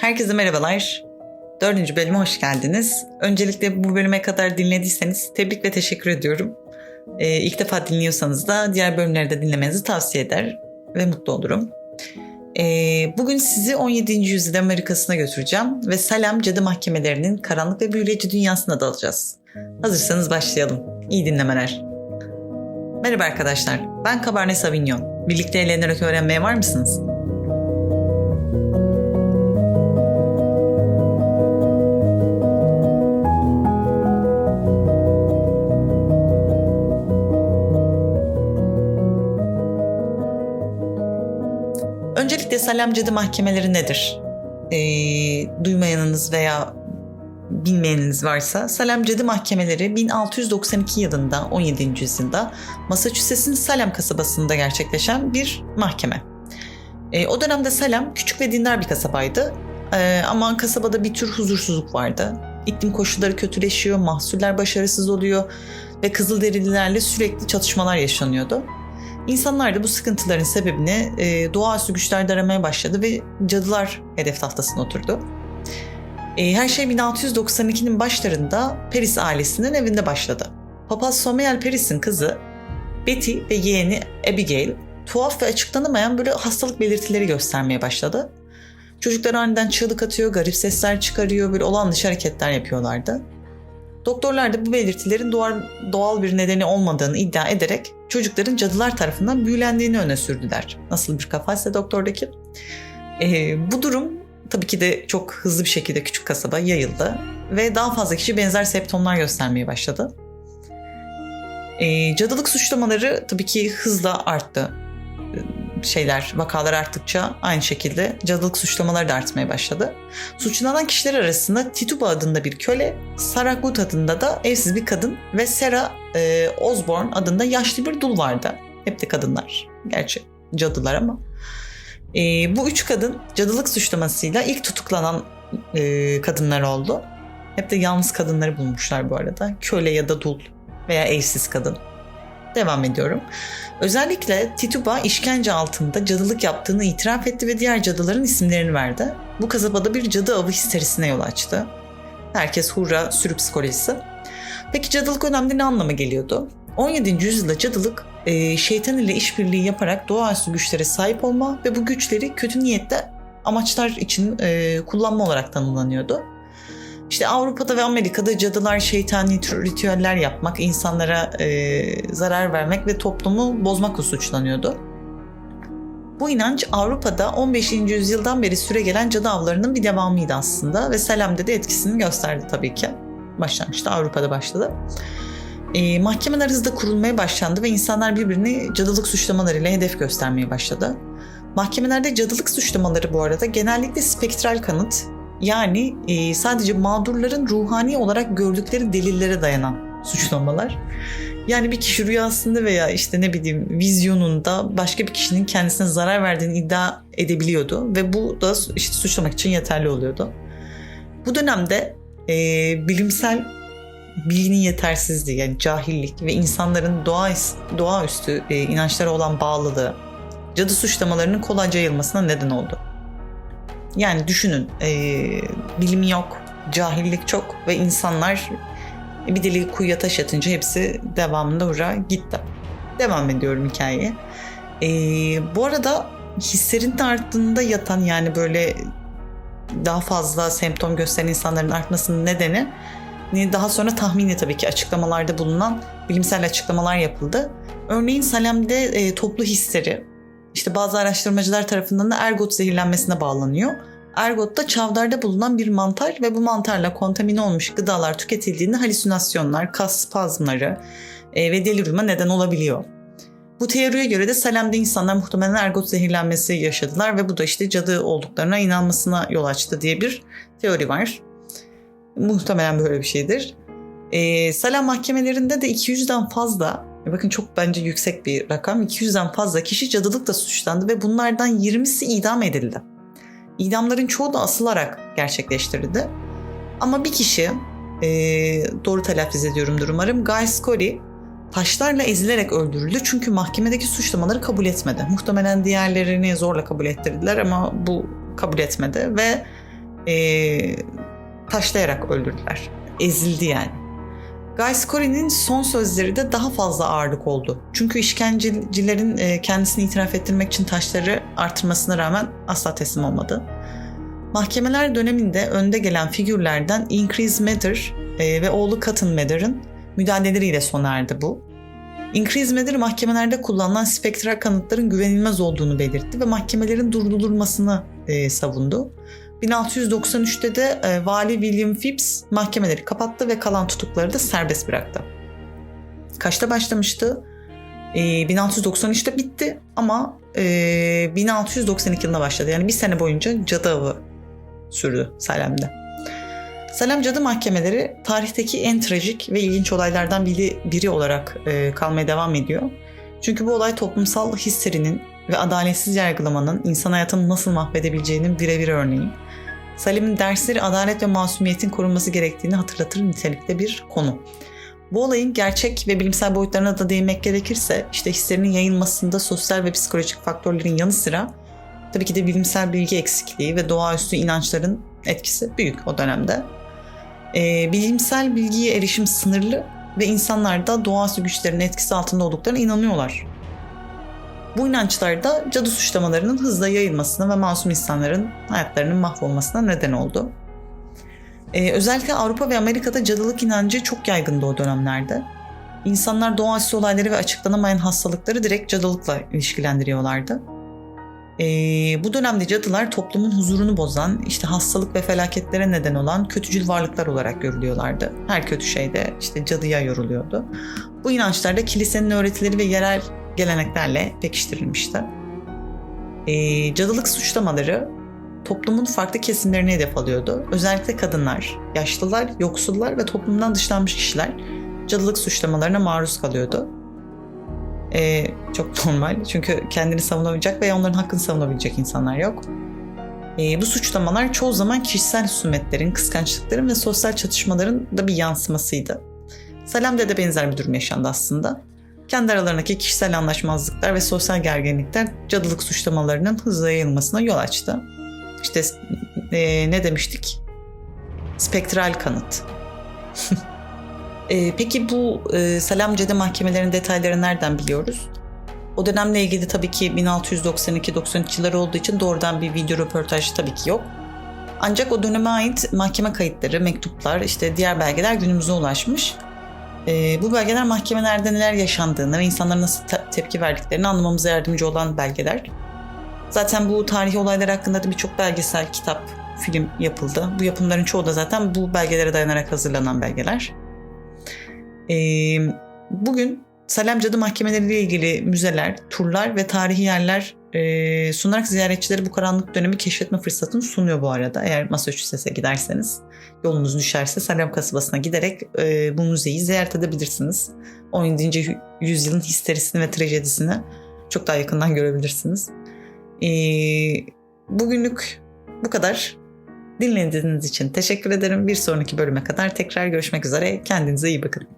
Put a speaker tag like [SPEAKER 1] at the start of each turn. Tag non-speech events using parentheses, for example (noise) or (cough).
[SPEAKER 1] Herkese merhabalar. Dördüncü bölüme hoş geldiniz. Öncelikle bu bölüme kadar dinlediyseniz tebrik ve teşekkür ediyorum. Ee, ilk defa dinliyorsanız da diğer bölümleri de dinlemenizi tavsiye eder ve mutlu olurum. Ee, bugün sizi 17. yüzyıl Amerika'sına götüreceğim ve Salem cadı mahkemelerinin karanlık ve büyüleyici dünyasına dalacağız. Hazırsanız başlayalım. İyi dinlemeler. Merhaba arkadaşlar, ben Cabernet Sauvignon. Birlikte eğlenerek öğrenmeye var mısınız? Cadı Mahkemeleri nedir? Ee, duymayanınız veya bilmeyeniniz varsa Salem Cadı Mahkemeleri 1692 yılında 17. yüzyılda Massachusetts'in Salem kasabasında gerçekleşen bir mahkeme. E, o dönemde Salem küçük ve dindar bir kasabaydı e, ama kasabada bir tür huzursuzluk vardı. İklim koşulları kötüleşiyor, mahsuller başarısız oluyor ve Kızılderililerle sürekli çatışmalar yaşanıyordu. İnsanlar da bu sıkıntıların sebebini e, doğaüstü güçlerde aramaya başladı ve cadılar hedef tahtasına oturdu. E, her şey 1692'nin başlarında Paris ailesinin evinde başladı. Papaz Sommel Paris'in kızı Betty ve yeğeni Abigail tuhaf ve açıklanamayan böyle hastalık belirtileri göstermeye başladı. Çocuklar aniden çığlık atıyor, garip sesler çıkarıyor, böyle olan dışı hareketler yapıyorlardı. Doktorlar da bu belirtilerin doğal, bir nedeni olmadığını iddia ederek çocukların cadılar tarafından büyülendiğini öne sürdüler. Nasıl bir kafaysa doktordaki. Ee, bu durum tabii ki de çok hızlı bir şekilde küçük kasaba yayıldı ve daha fazla kişi benzer septomlar göstermeye başladı. Ee, cadılık suçlamaları tabii ki hızla arttı. Şeyler, vakalar arttıkça aynı şekilde cadılık suçlamaları da artmaya başladı. Suçlanan kişiler arasında Tituba adında bir köle, Sarah Good adında da evsiz bir kadın ve Sarah e, Osborne adında yaşlı bir dul vardı. Hep de kadınlar. Gerçi cadılar ama. E, bu üç kadın cadılık suçlamasıyla ilk tutuklanan e, kadınlar oldu. Hep de yalnız kadınları bulmuşlar bu arada. Köle ya da dul veya evsiz kadın. Devam ediyorum. Özellikle Tituba işkence altında cadılık yaptığını itiraf etti ve diğer cadıların isimlerini verdi. Bu kasabada bir cadı avı histerisine yol açtı. Herkes hurra sürü psikolojisi. Peki cadılık önemli ne anlama geliyordu? 17. yüzyılda cadılık e, şeytan ile işbirliği yaparak doğaüstü güçlere sahip olma ve bu güçleri kötü niyette amaçlar için e, kullanma olarak tanımlanıyordu. İşte Avrupa'da ve Amerika'da cadılar şeytani ritüeller yapmak, insanlara e, zarar vermek ve toplumu bozmakla suçlanıyordu. Bu inanç Avrupa'da 15. yüzyıldan beri süre gelen cadı avlarının bir devamıydı aslında ve Selam'da de etkisini gösterdi tabii ki. Başlangıçta Avrupa'da başladı. E, mahkemeler hızla kurulmaya başlandı ve insanlar birbirini cadılık suçlamalarıyla hedef göstermeye başladı. Mahkemelerde cadılık suçlamaları bu arada genellikle spektral kanıt yani e, sadece mağdurların ruhani olarak gördükleri delillere dayanan suçlamalar. Yani bir kişi rüyasında veya işte ne bileyim vizyonunda başka bir kişinin kendisine zarar verdiğini iddia edebiliyordu ve bu da işte suçlamak için yeterli oluyordu. Bu dönemde e, bilimsel bilginin yetersizliği yani cahillik ve insanların doğa doğaüstü e, inançlara olan bağlılığı cadı suçlamalarının kolayca yayılmasına neden oldu. Yani düşünün e, bilim yok, cahillik çok ve insanlar bir deli kuyuya taş atınca hepsi devamında hurra gitti. Devam ediyorum hikayeye. E, bu arada hislerin de arttığında yatan yani böyle daha fazla semptom gösteren insanların artmasının nedeni daha sonra tahmini tabii ki açıklamalarda bulunan bilimsel açıklamalar yapıldı. Örneğin Salem'de e, toplu hisleri işte bazı araştırmacılar tarafından da ergot zehirlenmesine bağlanıyor. Ergot da çavdarda bulunan bir mantar ve bu mantarla kontamine olmuş gıdalar tüketildiğinde halüsinasyonlar, kas spazmları e, ve delirime neden olabiliyor. Bu teoriye göre de Salem'de insanlar muhtemelen ergot zehirlenmesi yaşadılar ve bu da işte cadı olduklarına inanmasına yol açtı diye bir teori var. Muhtemelen böyle bir şeydir. E, Salem mahkemelerinde de 200'den fazla Bakın çok bence yüksek bir rakam. 200'den fazla kişi cadılıkla suçlandı ve bunlardan 20'si idam edildi. İdamların çoğu da asılarak gerçekleştirildi. Ama bir kişi, e, doğru telaffuz ediyorumdur umarım, Guy Scully taşlarla ezilerek öldürüldü çünkü mahkemedeki suçlamaları kabul etmedi. Muhtemelen diğerlerini zorla kabul ettirdiler ama bu kabul etmedi ve e, taşlayarak öldürdüler. Ezildi yani. Guy Scory'nin son sözleri de daha fazla ağırlık oldu. Çünkü işkencecilerin e, kendisini itiraf ettirmek için taşları artırmasına rağmen asla teslim olmadı. Mahkemeler döneminde önde gelen figürlerden Increase Mather e, ve oğlu Cotton Mather'ın müdahaleleriyle sona erdi bu. Increase Mather mahkemelerde kullanılan spektral kanıtların güvenilmez olduğunu belirtti ve mahkemelerin durdurulmasını e, savundu. 1693'te de e, Vali William Phips mahkemeleri kapattı ve kalan tutukları da serbest bıraktı. Kaçta başlamıştı? E, 1693'te bitti ama e, 1692 yılında başladı. Yani bir sene boyunca cadı avı sürdü Salem'de. Salem Cadı Mahkemeleri tarihteki en trajik ve ilginç olaylardan biri, biri olarak e, kalmaya devam ediyor. Çünkü bu olay toplumsal histerinin ve adaletsiz yargılamanın insan hayatını nasıl mahvedebileceğinin birebir örneği. Salim'in dersleri adalet ve masumiyetin korunması gerektiğini hatırlatır nitelikte bir konu. Bu olayın gerçek ve bilimsel boyutlarına da değinmek gerekirse işte hislerinin yayılmasında sosyal ve psikolojik faktörlerin yanı sıra tabii ki de bilimsel bilgi eksikliği ve doğaüstü inançların etkisi büyük o dönemde. Ee, bilimsel bilgiye erişim sınırlı ve insanlar da doğaüstü güçlerin etkisi altında olduklarına inanıyorlar. Bu inançlar da cadı suçlamalarının hızla yayılmasına ve masum insanların hayatlarının mahvolmasına neden oldu. Ee, özellikle Avrupa ve Amerika'da cadılık inancı çok yaygındı o dönemlerde. İnsanlar doğaüstü olayları ve açıklanamayan hastalıkları direkt cadılıkla ilişkilendiriyorlardı. Ee, bu dönemde cadılar toplumun huzurunu bozan, işte hastalık ve felaketlere neden olan kötücül varlıklar olarak görülüyorlardı. Her kötü şey de işte cadıya yoruluyordu. Bu inançlar da kilisenin öğretileri ve yerel geleneklerle pekiştirilmişti. Ee, cadılık suçlamaları toplumun farklı kesimlerine hedef alıyordu. Özellikle kadınlar, yaşlılar, yoksullar ve toplumdan dışlanmış kişiler cadılık suçlamalarına maruz kalıyordu. Ee, çok (laughs) normal çünkü kendini savunabilecek veya onların hakkını savunabilecek insanlar yok. Ee, bu suçlamalar çoğu zaman kişisel husumetlerin, kıskançlıkların ve sosyal çatışmaların da bir yansımasıydı. Salem'de de benzer bir durum yaşandı aslında. Kendi aralarındaki kişisel anlaşmazlıklar ve sosyal gerginlikler cadılık suçlamalarının hızla yayılmasına yol açtı. İşte e, ne demiştik? Spektral kanıt. (laughs) e, peki bu e, Salam Cadı mahkemelerinin detaylarını nereden biliyoruz? O dönemle ilgili tabii ki 1692-93 yılları olduğu için doğrudan bir video röportaj tabii ki yok. Ancak o döneme ait mahkeme kayıtları, mektuplar, işte diğer belgeler günümüze ulaşmış. E, bu belgeler mahkemelerde neler yaşandığını ve insanların nasıl te- tepki verdiklerini anlamamıza yardımcı olan belgeler. Zaten bu tarihi olaylar hakkında da birçok belgesel, kitap, film yapıldı. Bu yapımların çoğu da zaten bu belgelere dayanarak hazırlanan belgeler. E, bugün Salem Cadı Mahkemeleri ile ilgili müzeler, turlar ve tarihi yerler e, sunarak ziyaretçilere bu karanlık dönemi keşfetme fırsatını sunuyor bu arada. Eğer Massachusetts'e giderseniz, yolunuz düşerse Salem kasabasına giderek e, bu müzeyi ziyaret edebilirsiniz. 17. yüzyılın histerisini ve trajedisini çok daha yakından görebilirsiniz. E, bugünlük bu kadar. Dinlediğiniz için teşekkür ederim. Bir sonraki bölüme kadar tekrar görüşmek üzere. Kendinize iyi bakın.